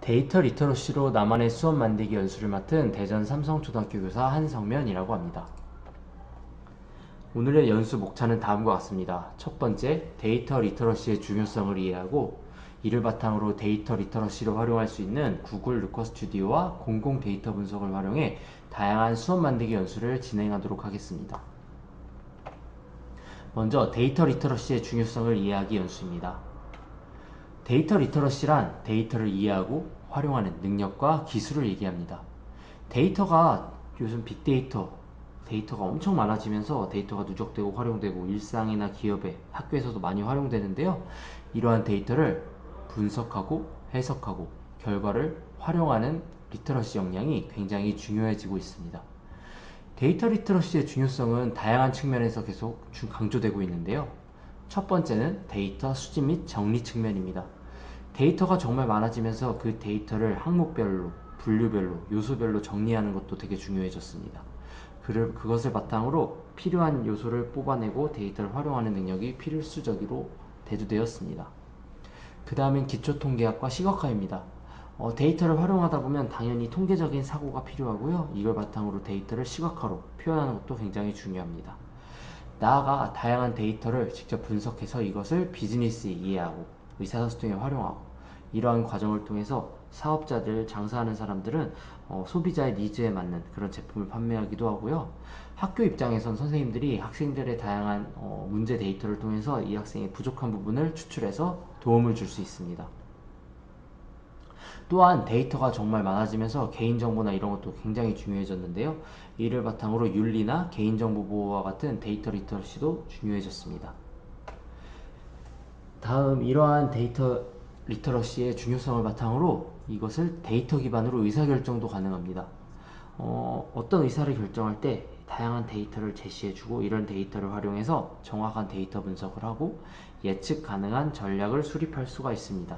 데이터 리터러시로 나만의 수업 만들기 연수를 맡은 대전 삼성초등학교 교사 한성면이라고 합니다. 오늘의 연수 목차는 다음과 같습니다. 첫 번째, 데이터 리터러시의 중요성을 이해하고 이를 바탕으로 데이터 리터러시를 활용할 수 있는 구글 루커 스튜디오와 공공 데이터 분석을 활용해 다양한 수업 만들기 연수를 진행하도록 하겠습니다. 먼저 데이터 리터러시의 중요성을 이해하기 연수입니다. 데이터 리터러시란 데이터를 이해하고 활용하는 능력과 기술을 얘기합니다. 데이터가 요즘 빅데이터, 데이터가 엄청 많아지면서 데이터가 누적되고 활용되고 일상이나 기업에 학교에서도 많이 활용되는데요. 이러한 데이터를 분석하고 해석하고 결과를 활용하는 리터러시 역량이 굉장히 중요해지고 있습니다. 데이터 리터러시의 중요성은 다양한 측면에서 계속 중- 강조되고 있는데요. 첫 번째는 데이터 수집 및 정리 측면입니다. 데이터가 정말 많아지면서 그 데이터를 항목별로, 분류별로, 요소별로 정리하는 것도 되게 중요해졌습니다. 그를, 그것을 바탕으로 필요한 요소를 뽑아내고 데이터를 활용하는 능력이 필수적으로 대두되었습니다. 그 다음엔 기초통계학과 시각화입니다. 어, 데이터를 활용하다 보면 당연히 통계적인 사고가 필요하고요. 이걸 바탕으로 데이터를 시각화로 표현하는 것도 굉장히 중요합니다. 나아가 다양한 데이터를 직접 분석해서 이것을 비즈니스에 이해하고 의사소통에 활용하고 이러한 과정을 통해서 사업자들, 장사하는 사람들은 어, 소비자의 니즈에 맞는 그런 제품을 판매하기도 하고요. 학교 입장에선 선생님들이 학생들의 다양한 어, 문제 데이터를 통해서 이 학생의 부족한 부분을 추출해서 도움을 줄 수 있습니다. 또한 데이터가 정말 많아지면서 개인정보나 이런 것도 굉장히 중요해졌는데요. 이를 바탕으로 윤리나 개인정보 보호와 같은 데이터 리터러시도 중요해졌습니다. 다음 이러한 데이터 리터러시의 중요성을 바탕으로 이것을 데이터 기반으로 의사결정도 가능합니다. 어, 어떤 의사를 결정할 때 다양한 데이터를 제시해주고 이런 데이터를 활용해서 정확한 데이터 분석을 하고 예측 가능한 전략을 수립할 수가 있습니다.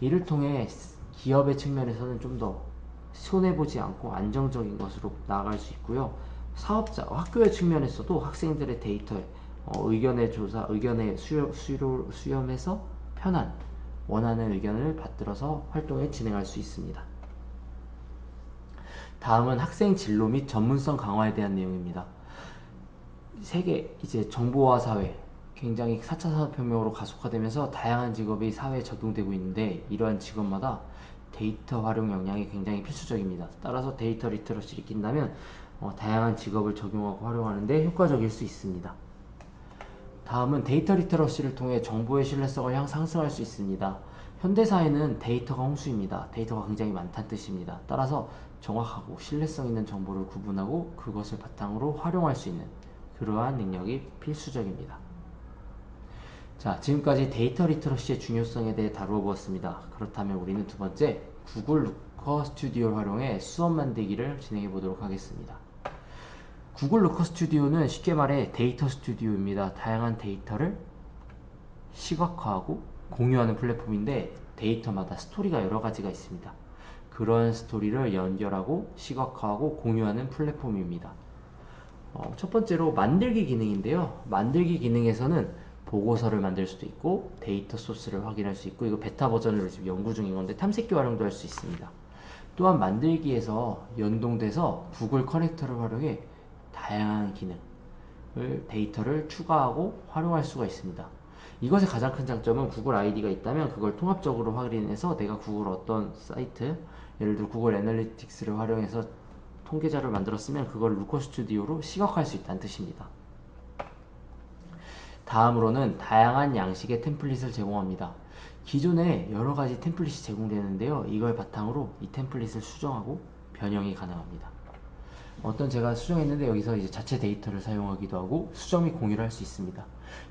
이를 통해 기업의 측면에서는 좀 더 손해보지 않고 안정적인 것으로 나아갈 수 있고요. 사업자, 학교의 측면에서도 학생들의 데이터에 어, 의견의 조사, 의견의 수렴, 수렴, 수렴해서 편한 원하는 의견을 받들어서 활동을 진행할 수 있습니다. 다음은 학생 진로 및 전문성 강화에 대한 내용입니다. 세계 이제 정보화 사회 굉장히 4차 산업혁명으로 가속화되면서 다양한 직업이 사회에 적용되고 있는데 이러한 직업마다 데이터 활용 역량이 굉장히 필수적입니다. 따라서 데이터 리터러시를 익힌다면 어, 다양한 직업을 적용하고 활용하는데 효과적일 수 있습니다. 다음은 데이터 리터러시를 통해 정보의 신뢰성을 향 상승할 수 있습니다. 현대사회는 데이터가 홍수입니다. 데이터가 굉장히 많다는 뜻입니다. 따라서 정확하고 신뢰성 있는 정보를 구분하고 그것을 바탕으로 활용할 수 있는 그러한 능력이 필수적입니다. 자, 지금까지 데이터 리터러시의 중요성에 대해 다루어 보았습니다. 그렇다면 우리는 두 번째 구글 루커 스튜디오를 활용해 수업 만들기를 진행해 보도록 하겠습니다. 구글 루커 스튜디오는 쉽게 말해 데이터 스튜디오입니다. 다양한 데이터를 시각화하고 공유하는 플랫폼인데 데이터마다 스토리가 여러 가지가 있습니다. 그런 스토리를 연결하고 시각화하고 공유하는 플랫폼입니다. 어, 첫 번째로 만들기 기능인데요. 만들기 기능에서는 보고서를 만들 수도 있고 데이터 소스를 확인할 수 있고 이거 베타 버전으로 지금 연구 중인 건데 탐색기 활용도 할 수 있습니다. 또한 만들기에서 연동돼서 구글 커넥터를 활용해 다양한 기능을 데이터를 추가하고 활용할 수가 있습니다. 이것의 가장 큰 장점은 구글 아이디가 있다면 그걸 통합적으로 확인해서 내가 구글 어떤 사이트 예를 들어 구글 애널리틱스를 활용해서 통계자를 만들었으면 그걸 루커 스튜디오로 시각화할 수 있다는 뜻입니다. 다음으로는 다양한 양식의 템플릿을 제공합니다. 기존에 여러 가지 템플릿이 제공되는데요. 이걸 바탕으로 이 템플릿을 수정하고 변형이 가능합니다. 어떤 제가 수정했는데 여기서 이제 자체 데이터를 사용하기도 하고 수정 및 공유를 할 수 있습니다.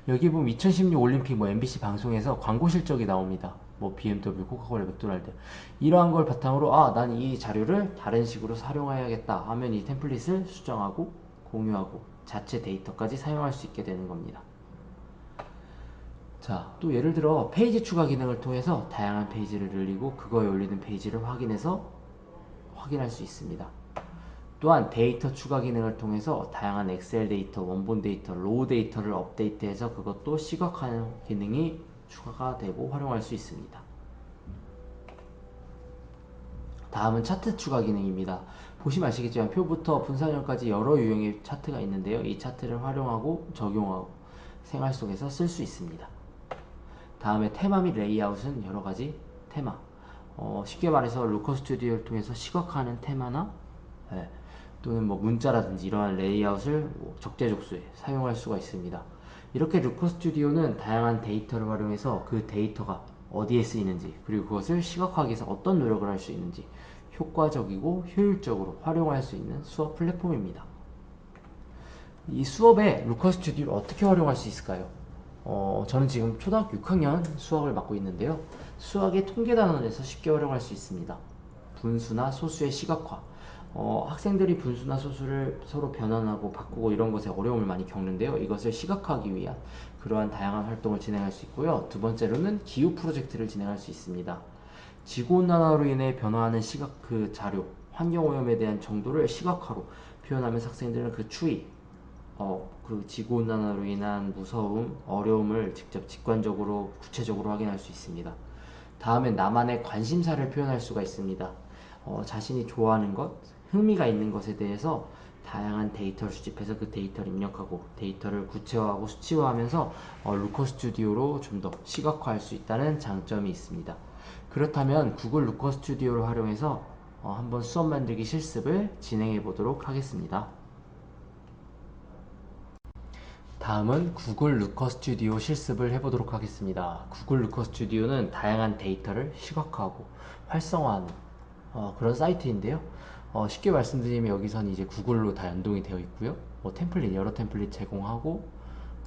여기 보면 2016 올림픽 뭐 MBC 방송에서 광고 실적이 나옵니다. 뭐 BMW, 코카콜라, 맥도날드 이러한 걸 바탕으로 아, 난 이 자료를 다른 식으로 활용해야겠다 하면 이 템플릿을 수정하고 공유하고 자체 데이터까지 사용할 수 있게 되는 겁니다. 자, 또 예를 들어 페이지 추가 기능을 통해서 다양한 페이지를 늘리고 그거에 올리는 페이지를 확인해서 확인할 수 있습니다. 또한 데이터 추가 기능을 통해서 다양한 엑셀 데이터, 원본 데이터, 로우 데이터를 업데이트해서 그것도 시각화하는 기능이 추가가 되고 활용할 수 있습니다. 다음은 차트 추가 기능입니다. 보시면 아시겠지만 표부터 분산형까지 여러 유형의 차트가 있는데요. 이 차트를 활용하고 적용하고 생활 속에서 쓸 수 있습니다. 다음에 테마 및 레이아웃은 여러 가지 테마. 어, 쉽게 말해서 루커 스튜디오를 통해서 시각화하는 테마나 예, 또는 뭐 문자라든지 이러한 레이아웃을 뭐 적재적소에 사용할 수가 있습니다. 이렇게 루커 스튜디오는 다양한 데이터를 활용해서 그 데이터가 어디에 쓰이는지 그리고 그것을 시각화하기 위해서 어떤 노력을 할 수 있는지 효과적이고 효율적으로 활용할 수 있는 수업 플랫폼입니다. 이 수업에 루커 스튜디오를 어떻게 활용할 수 있을까요? 어, 저는 지금 초등학교 6학년 수학을 맡고 있는데요. 수학의 통계 단원에서 쉽게 활용할 수 있습니다. 분수나 소수의 시각화. 어, 학생들이 분수나 소수를 서로 변환하고 바꾸고 이런 것에 어려움을 많이 겪는데요. 이것을 시각화하기 위한 그러한 다양한 활동을 진행할 수 있고요. 두 번째로는 기후 프로젝트를 진행할 수 있습니다. 지구온난화로 인해 변화하는 시각 그 자료, 환경 오염에 대한 정도를 시각화로 표현하면서 학생들은 그 추이, 어, 그 지구온난화로 인한 무서움, 어려움을 직접 직관적으로 구체적으로 확인할 수 있습니다. 다음엔 나만의 관심사를 표현할 수가 있습니다. 어, 자신이 좋아하는 것, 흥미가 있는 것에 대해서 다양한 데이터를 수집해서 그 데이터를 입력하고 데이터를 구체화하고 수치화하면서 어, 루커 스튜디오로 좀 더 시각화할 수 있다는 장점이 있습니다. 그렇다면 구글 루커 스튜디오를 활용해서 어, 한번 수업 만들기 실습을 진행해 보도록 하겠습니다. 다음은 구글 루커 스튜디오 실습을 해보도록 하겠습니다. 구글 루커 스튜디오는 다양한 데이터를 시각화하고 활성화하는 어, 그런 사이트인데요. 어, 쉽게 말씀드리면 여기서는 이제 구글로 다 연동이 되어 있고요. 뭐 템플릿 여러 템플릿 제공하고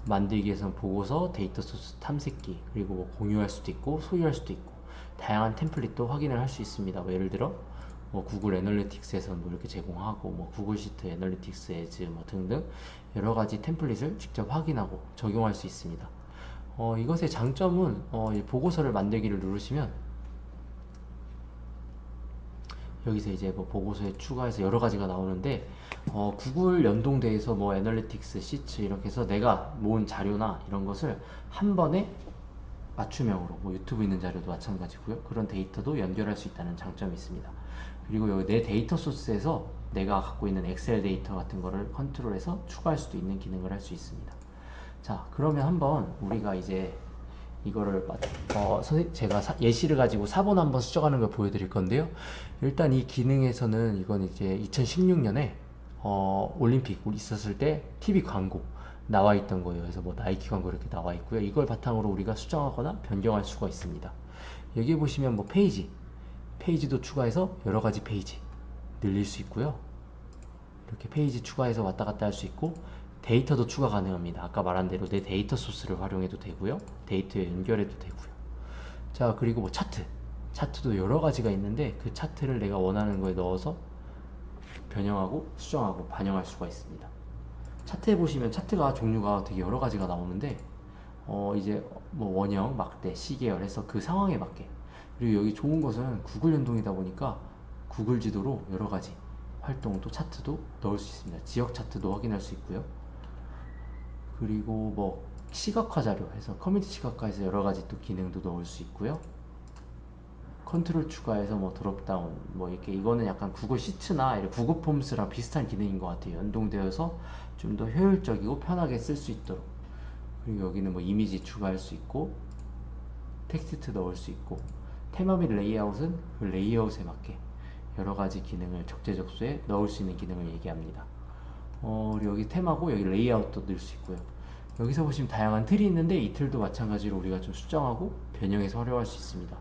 만들기 위해서는 보고서, 데이터 소스 탐색기 그리고 뭐 공유할 수도 있고 소유할 수도 있고 다양한 템플릿도 확인을 할 수 있습니다. 뭐 예를 들어 뭐 구글 애널리틱스에서 뭐 이렇게 제공하고 뭐 구글 시트 애널리틱스 에즈 뭐 등등 여러 가지 템플릿을 직접 확인하고 적용할 수 있습니다. 어, 이것의 장점은 어, 이 보고서를 만들기를 누르시면 여기서 이제 뭐 보고서에 추가해서 여러 가지가 나오는데 어, 구글 연동돼서 뭐 애널리틱스, 시츠 이렇게 해서 내가 모은 자료나 이런 것을 한 번에 맞춤형으로 뭐 유튜브 있는 자료도 마찬가지고요. 그런 데이터도 연결할 수 있다는 장점이 있습니다. 그리고 여기 내 데이터 소스에서 내가 갖고 있는 엑셀 데이터 같은 거를 컨트롤해서 추가할 수도 있는 기능을 할 수 있습니다. 자, 그러면 한번 우리가 이제 이거를 마- 어, 선생 제가 사- 예시를 가지고 4번 한번 수정하는 걸 보여드릴 건데요. 일단 이 기능에서는 이건 이제 2016년에 어, 올림픽 있었을 때 TV 광고 나와 있던 거예요. 그래서 뭐 나이키 광고 이렇게 나와 있고요. 이걸 바탕으로 우리가 수정하거나 변경할 수가 있습니다. 여기 보시면 뭐 페이지, 페이지도 추가해서 여러 가지 페이지 늘릴 수 있고요. 이렇게 페이지 추가해서 왔다 갔다 할 수 있고 데이터도 추가 가능합니다. 아까 말한 대로 내 데이터 소스를 활용해도 되고요. 데이터에 연결해도 되고요. 자, 그리고 뭐 차트. 차트도 여러 가지가 있는데 그 차트를 내가 원하는 거에 넣어서 변형하고 수정하고 반영할 수가 있습니다. 차트에 보시면 차트가 종류가 되게 여러 가지가 나오는데 어 이제 뭐 원형, 막대, 시계열 해서 그 상황에 맞게 그리고 여기 좋은 것은 구글 연동이다 보니까 구글 지도로 여러 가지 활동도 차트도 넣을 수 있습니다. 지역 차트도 확인할 수 있고요. 그리고 뭐 시각화 자료 해서 커뮤니티 시각화해서 여러 가지 또 기능도 넣을 수 있고요. 컨트롤 추가해서 뭐 드롭다운 뭐 이렇게 이거는 약간 구글 시트나 구글 폼스랑 비슷한 기능인 것 같아요. 연동되어서 좀 더 효율적이고 편하게 쓸 수 있도록. 그리고 여기는 뭐 이미지 추가할 수 있고 텍스트 넣을 수 있고 테마 및 레이아웃은 그 레이아웃에 맞게 여러 가지 기능을 적재적소에 넣을 수 있는 기능을 얘기합니다. 어, 여기 테마고 여기 레이아웃도 넣을 수 있고요. 여기서 보시면 다양한 틀이 있는데 이 틀도 마찬가지로 우리가 좀 수정하고 변형해서 활용할 수 있습니다.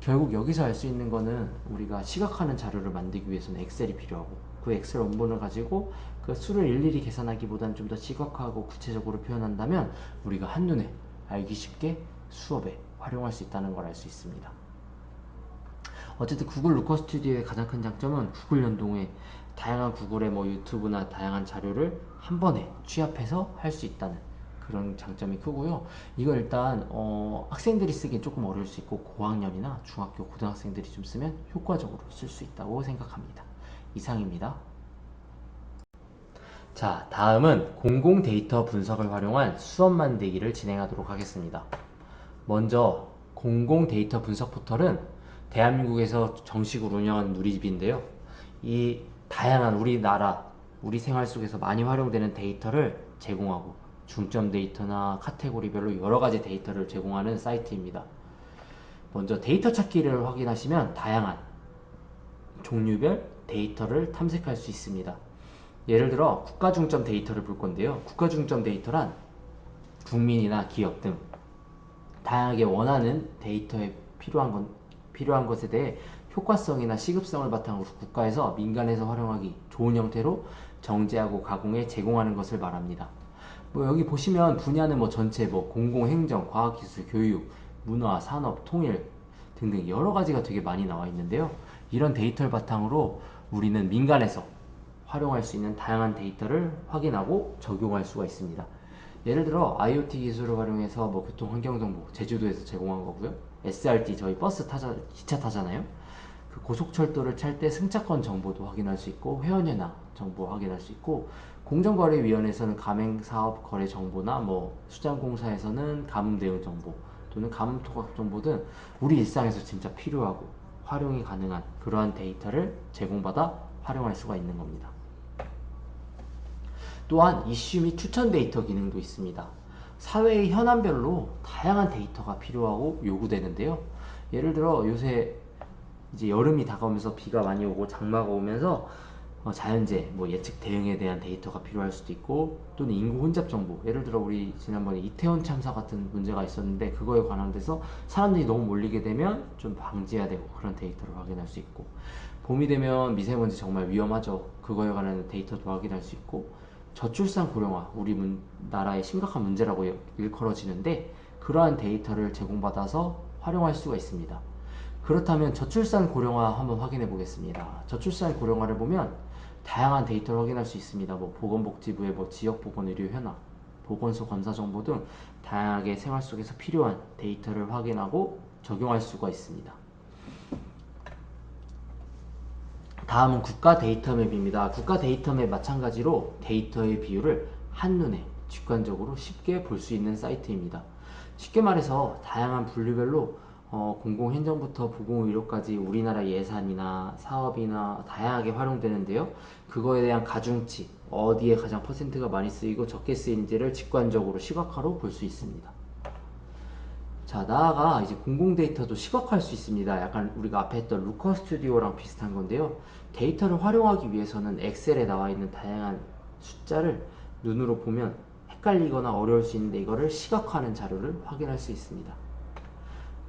결국 여기서 알수 있는 거는 우리가 시각화하는 자료를 만들기 위해서는 엑셀이 필요하고 그 엑셀 원본을 가지고 그 수를 일일이 계산하기보다는 좀 더 시각화하고 구체적으로 표현한다면 우리가 한눈에 알기 쉽게 수업에 활용할 수 있다는 걸 알 수 있습니다. 어쨌든 구글 루커 스튜디오의 가장 큰 장점은 구글 연동에 다양한 구글의 뭐 유튜브나 다양한 자료를 한 번에 취합해서 할 수 있다는 그런 장점이 크고요. 이거 일단 어, 학생들이 쓰기엔 조금 어려울 수 있고 고학년이나 중학교 고등학생들이 좀 쓰면 효과적으로 쓸 수 있다고 생각합니다. 이상입니다. 자, 다음은 공공 데이터 분석을 활용한 수업 만들기를 진행하도록 하겠습니다. 먼저 공공 데이터 분석 포털은 대한민국에서 정식으로 운영하는 누리집인데요. 이 다양한 우리나라, 우리 생활 속에서 많이 활용되는 데이터를 제공하고 중점 데이터나 카테고리별로 여러 가지 데이터를 제공하는 사이트입니다. 먼저 데이터 찾기를 확인하시면 다양한 종류별 데이터를 탐색할 수 있습니다. 예를 들어 국가 중점 데이터를 볼 건데요. 국가 중점 데이터란 국민이나 기업 등 다양하게 원하는 데이터에 필요한 건 필요한 것에 대해 효과성이나 시급성을 바탕으로 국가에서 민간에서 활용하기 좋은 형태로 정제하고 가공해 제공하는 것을 말합니다. 뭐 여기 보시면 분야는 뭐 전체 뭐 공공행정, 과학기술, 교육, 문화, 산업, 통일 등등 여러 가지가 되게 많이 나와 있는데요. 이런 데이터를 바탕으로 우리는 민간에서 활용할 수 있는 다양한 데이터를 확인하고 적용할 수가 있습니다. 예를 들어 IoT 기술을 활용해서 뭐 교통 환경 정보 제주도에서 제공한 거고요. SRT 저희 버스 타자 기차 타잖아요. 그 고속철도를 찰 때 승차권 정보도 확인할 수 있고 회원 현황 정보 확인할 수 있고 공정거래위원회에서는 가맹사업 거래 정보나 뭐 수장공사에서는 가뭄 대응 정보 또는 가뭄 토각 정보 등 우리 일상에서 진짜 필요하고 활용이 가능한 그러한 데이터를 제공받아 활용할 수가 있는 겁니다. 또한 이슈 및 추천 데이터 기능도 있습니다. 사회의 현안별로 다양한 데이터가 필요하고 요구되는데요. 예를 들어 요새 이제 여름이 다가오면서 비가 많이 오고 장마가 오면서 어, 자연재해, 뭐 예측 대응에 대한 데이터가 필요할 수도 있고 또는 인구 혼잡 정보 예를 들어 우리 지난번에 이태원 참사 같은 문제가 있었는데 그거에 관한 돼서 사람들이 너무 몰리게 되면 좀 방지해야 되고 그런 데이터를 확인할 수 있고 봄이 되면 미세먼지 정말 위험하죠 그거에 관한 데이터도 확인할 수 있고 저출산 고령화 우리 문, 나라의 심각한 문제라고 일컬어지는데 그러한 데이터를 제공받아서 활용할 수가 있습니다. 그렇다면 저출산 고령화 한번 확인해 보겠습니다. 저출산 고령화를 보면 다양한 데이터를 확인할 수 있습니다. 뭐 보건복지부의 뭐 지역 보건 의료 현황, 보건소 검사 정보 등 다양하게 생활 속에서 필요한 데이터를 확인하고 적용할 수가 있습니다. 다음은 국가 데이터 맵입니다. 국가 데이터 맵 마찬가지로 데이터의 비율을 한눈에 직관적으로 쉽게 볼 수 있는 사이트입니다. 쉽게 말해서 다양한 분류별로 어, 공공행정부터 보건의료까지 우리나라 예산이나 사업이나 다양하게 활용되는데요. 그거에 대한 가중치, 어디에 가장 퍼센트가 많이 쓰이고 적게 쓰이는지를 직관적으로 시각화로 볼 수 있습니다. 자, 나아가 이제 공공 데이터도 시각화할 수 있습니다. 약간 우리가 앞에 했던 루커 스튜디오랑 비슷한 건데요. 데이터를 활용하기 위해서는 엑셀에 나와 있는 다양한 숫자를 눈으로 보면 헷갈리거나 어려울 수 있는데 이거를 시각화하는 자료를 확인할 수 있습니다.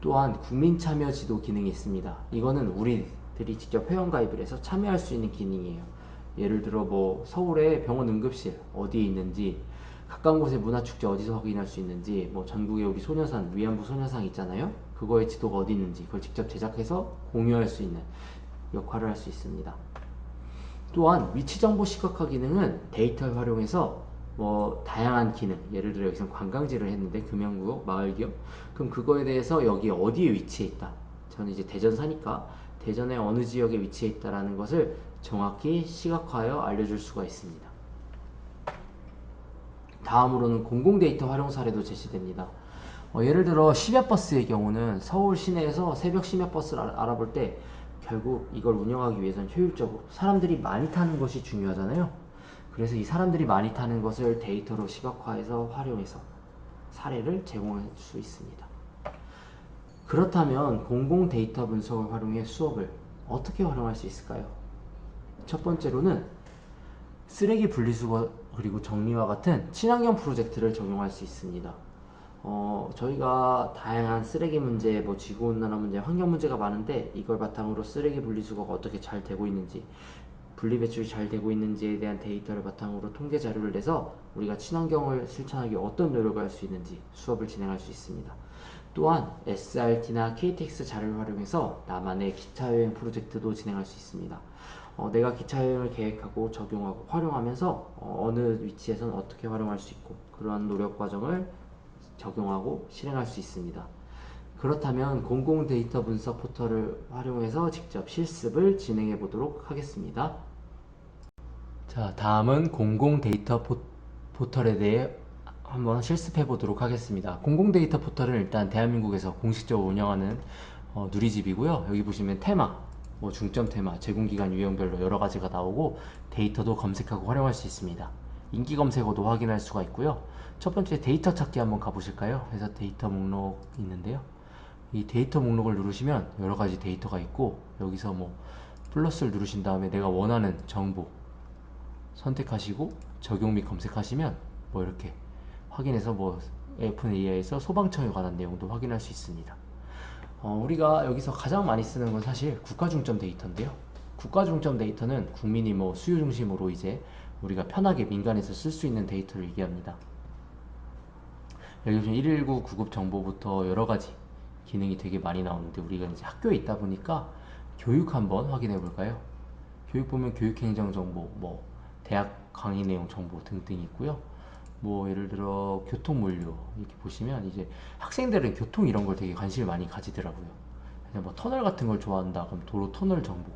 또한 국민 참여 지도 기능이 있습니다. 이거는 우리들이 직접 회원 가입을 해서 참여할 수 있는 기능이에요. 예를 들어 뭐 서울에 병원 응급실 어디에 있는지 가까운 곳에 문화축제 어디서 확인할 수 있는지 뭐 전국에 우리 소녀상 위안부 소녀상 있잖아요. 그거의 지도가 어디 있는지 그걸 직접 제작해서 공유할 수 있는 역할을 할 수 있습니다. 또한 위치 정보 시각화 기능은 데이터를 활용해서 뭐 다양한 기능 예를 들어 여기서 관광지를 했는데 금연구역 마을기업. 그럼 그거에 대해서 여기 어디에 위치해 있다. 저는 이제 대전 사니까 대전의 어느 지역에 위치해 있다라는 것을 정확히 시각화하여 알려줄 수가 있습니다. 다음으로는 공공 데이터 활용 사례도 제시됩니다. 어, 예를 들어 심야버스의 경우는 서울 시내에서 새벽 심야버스를 알- 알아볼 때 결국 이걸 운영하기 위해서는 효율적으로 사람들이 많이 타는 것이 중요하잖아요 그래서 이 사람들이 많이 타는 것을 데이터로 시각화해서 활용해서 사례를 제공할 수 있습니다. 그렇다면 공공 데이터 분석을 활용해 수업을 어떻게 활용할 수 있을까요? 첫 번째로는 쓰레기 분리수거 그리고 정리와 같은 친환경 프로젝트를 적용할 수 있습니다. 어, 저희가 다양한 쓰레기 문제, 뭐 지구온난화 문제, 환경 문제가 많은데 이걸 바탕으로 쓰레기 분리수거가 어떻게 잘 되고 있는지 분리 배출이 잘 되고 있는지에 대한 데이터를 바탕으로 통계 자료를 내서 우리가 친환경을 실천하기 어떤 노력을 할 수 있는지 수업을 진행할 수 있습니다. 또한 SRT나 KTX 자료를 활용해서 나만의 기차 여행 프로젝트도 진행할 수 있습니다. 어, 내가 기차 여행을 계획하고 적용하고 활용하면서 어, 느 위치에서는 어떻게 활용할 수 있고 그러한 노력 과정을 적용하고 실행할 수 있습니다. 그렇다면 공공 데이터 분석 포털을 활용해서 직접 실습을 진행해 보도록 하겠습니다. 자, 다음은 공공 데이터 포, 포털에 대해 한번 실습해 보도록 하겠습니다. 공공 데이터 포털은 일단 대한민국에서 공식적으로 운영하는 어, 누리집이고요. 여기 보시면 테마, 뭐 중점 테마, 제공기간 유형별로 여러 가지가 나오고 데이터도 검색하고 활용할 수 있습니다. 인기 검색어도 확인할 수가 있고요. 첫 번째 데이터 찾기 한번 가보실까요? 그래서 데이터 목록 있는데요. 이 데이터 목록을 누르시면 여러 가지 데이터가 있고 여기서 뭐 플러스를 누르신 다음에 내가 원하는 정보 선택하시고 적용 및 검색하시면 뭐 이렇게 확인해서 뭐 FA에서 소방청에 관한 내용도 확인할 수 있습니다. 어, 우리가 여기서 가장 많이 쓰는 건 사실 국가 중점 데이터인데요. 국가 중점 데이터는 국민이 뭐 수요 중심으로 이제 우리가 편하게 민간에서 쓸 수 있는 데이터를 얘기합니다. 여기 보시면 119 구급 정보부터 여러 가지 기능이 되게 많이 나오는데 우리가 이제 학교에 있다 보니까 교육 한번 확인해 볼까요? 교육 보면 교육 행정 정보, 뭐 대학 강의 내용 정보 등등 있고요. 뭐 예를 들어 교통 물류 이렇게 보시면 이제 학생들은 교통 이런 걸 되게 관심을 많이 가지더라고요. 그냥 뭐 터널 같은 걸 좋아한다. 그럼 도로 터널 정보.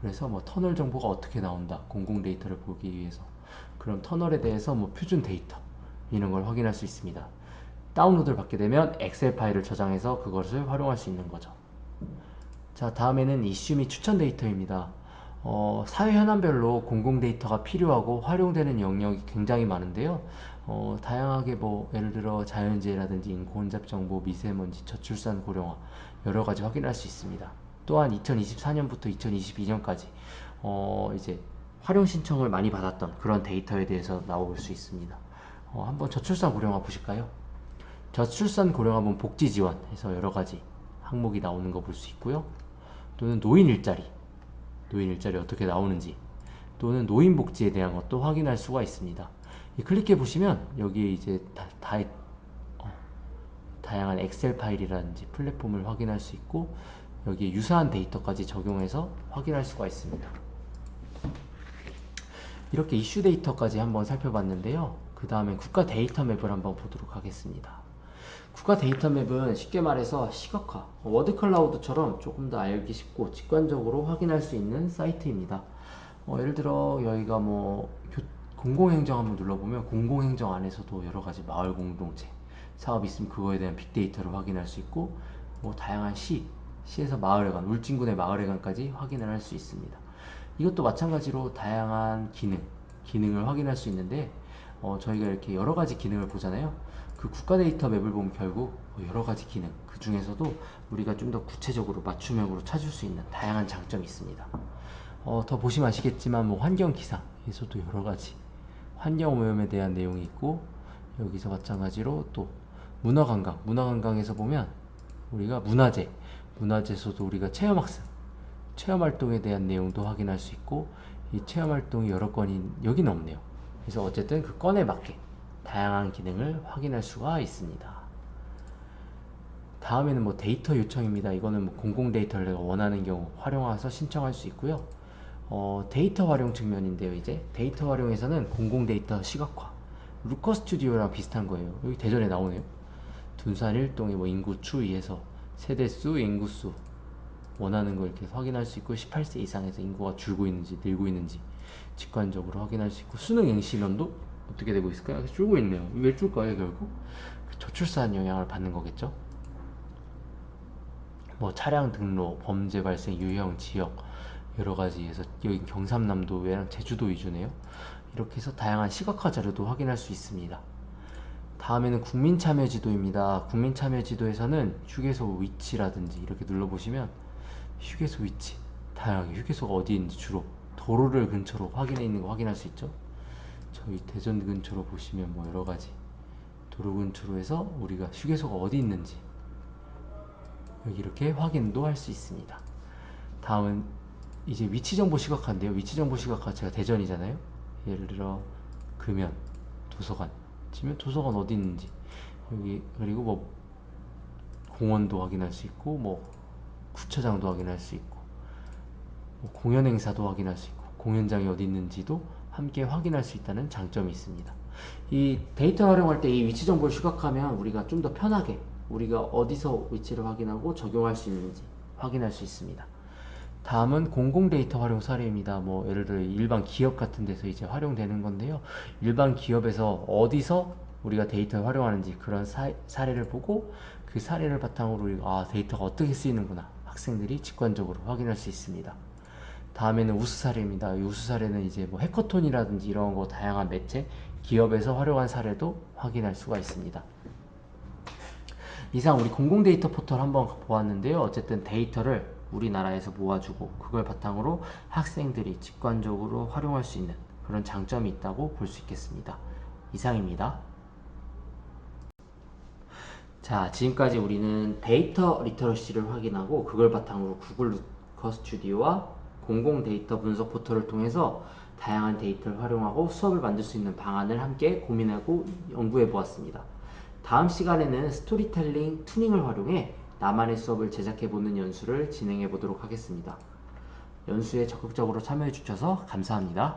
그래서 뭐 터널 정보가 어떻게 나온다. 공공 데이터를 보기 위해서. 그럼 터널에 대해서 뭐 표준 데이터 이런 걸 확인할 수 있습니다. 다운로드를 받게 되면 엑셀 파일을 저장해서 그것을 활용할 수 있는 거죠. 자, 다음에는 이슈 및 추천 데이터입니다. 어, 사회 현안별로 공공 데이터가 필요하고 활용되는 영역이 굉장히 많은데요. 어, 다양하게 뭐 예를 들어 자연재해라든지 인구 혼잡 정보, 미세먼지, 저출산 고령화 여러 가지 확인할 수 있습니다. 또한 2024년부터 2022년까지 어, 이제 활용 신청을 많이 받았던 그런 데이터에 대해서 나올 수 있습니다. 어, 한번 저출산 고령화 보실까요? 저출산 고령화면 복지 지원 해서 여러 가지 항목이 나오는 거 볼 수 있고요. 또는 노인 일자리, 노인 일자리 어떻게 나오는지, 또는 노인 복지에 대한 것도 확인할 수가 있습니다. 이 클릭해 보시면 여기에 이제 다, 다 어, 다양한 엑셀 파일이라든지 플랫폼을 확인할 수 있고 여기에 유사한 데이터까지 적용해서 확인할 수가 있습니다. 이렇게 이슈 데이터까지 한번 살펴봤는데요. 그 다음에 국가 데이터 맵을 한번 보도록 하겠습니다. 국가 데이터 맵은 쉽게 말해서 시각화, 워드 클라우드처럼 조금 더 알기 쉽고 직관적으로 확인할 수 있는 사이트입니다. 어, 예를 들어 여기가 뭐 교- 공공행정 한번 눌러보면 공공행정 안에서도 여러 가지 마을 공동체 사업 있으면 그거에 대한 빅데이터를 확인할 수 있고 뭐 다양한 시, 시에서 마을회관, 울진군의 마을회관까지 확인을 할 수 있습니다. 이것도 마찬가지로 다양한 기능, 기능을 확인할 수 있는데 어, 저희가 이렇게 여러 가지 기능을 보잖아요. 그 국가 데이터 맵을 보면 결국 뭐 여러 가지 기능, 그 중에서도 우리가 좀 더 구체적으로 맞춤형으로 찾을 수 있는 다양한 장점이 있습니다. 어, 더 보시면 아시겠지만 뭐 환경 기상에서도 여러 가지 환경 오염에 대한 내용이 있고 여기서 마찬가지로 또 문화 관광, 문화 관광에서 보면 우리가 문화재, 문화재에서도 우리가 체험 학습, 체험 활동에 대한 내용도 확인할 수 있고 이 체험 활동이 여러 건이 여기는 없네요. 그래서 어쨌든 그 건에 맞게 다양한 기능을 확인할 수가 있습니다. 다음에는 뭐 데이터 요청입니다. 이거는 뭐 공공 데이터를 내가 원하는 경우 활용해서 신청할 수 있고요. 어, 데이터 활용 측면인데요. 이제 데이터 활용에서는 공공 데이터 시각화, 루커 스튜디오랑 비슷한 거예요. 여기 대전에 나오네요. 둔산 일동의 뭐 인구 추이에서 세대수, 인구수 원하는 걸 이렇게 확인할 수 있고 18세 이상에서 인구가 줄고 있는지 늘고 있는지 직관적으로 확인할 수 있고 수능 응시년도 어떻게 되고 있을까요? 줄고 있네요. 왜 줄까요 결국? 그 저출산 영향을 받는 거겠죠? 뭐 차량 등록, 범죄 발생 유형, 지역 여러 가지에서 여기 경상남도 외랑 제주도 위주네요. 이렇게 해서 다양한 시각화 자료도 확인할 수 있습니다. 다음에는 국민참여지도입니다. 국민참여지도에서는 휴게소 위치라든지 이렇게 눌러보시면 휴게소 위치, 다양하게 휴게소가 어디 있는지 주로 도로를 근처로 확인해 있는 거 확인할 수 있죠. 저희 대전 근처로 보시면 뭐 여러 가지 도로 근처로 해서 우리가 휴게소가 어디 있는지 여기 이렇게 확인도 할 수 있습니다. 다음은 이제 위치 정보 시각화인데요. 위치 정보 시각화 제가 대전이잖아요. 예를 들어 금연, 도서관 치면 도서관 어디 있는지 여기 그리고 뭐 공원도 확인할 수 있고 뭐 구체장도 확인할 수 있고 뭐 공연 행사도 확인할 수 있고 공연장이 어디 있는지도 함께 확인할 수 있다는 장점이 있습니다. 이 데이터 활용할 때 이 위치 정보를 시각화하면 우리가 좀 더 편하게 우리가 어디서 위치를 확인하고 적용할 수 있는지 확인할 수 있습니다. 다음은 공공 데이터 활용 사례입니다. 뭐 예를 들어 일반 기업 같은 데서 이제 활용되는 건데요. 일반 기업에서 어디서 우리가 데이터를 활용하는지 그런 사, 사례를 보고 그 사례를 바탕으로 아 데이터가 어떻게 쓰이는구나 학생들이 직관적으로 확인할 수 있습니다. 다음에는 우수 사례입니다. 이 우수 사례는 이제 뭐 해커톤이라든지 이런 거 다양한 매체, 기업에서 활용한 사례도 확인할 수가 있습니다. 이상 우리 공공 데이터 포털 한번 보았는데요. 어쨌든 데이터를 우리나라에서 모아주고 그걸 바탕으로 학생들이 직관적으로 활용할 수 있는 그런 장점이 있다고 볼 수 있겠습니다. 이상입니다. 자, 지금까지 우리는 데이터 리터러시를 확인하고 그걸 바탕으로 구글 루커 스튜디오와 공공 데이터 분석 포털을 통해서 다양한 데이터를 활용하고 수업을 만들 수 있는 방안을 함께 고민하고 연구해 보았습니다. 다음 시간에는 스토리텔링 투닝을 활용해 나만의 수업을 제작해 보는 연수를 진행해 보도록 하겠습니다. 연수에 적극적으로 참여해 주셔서 감사합니다.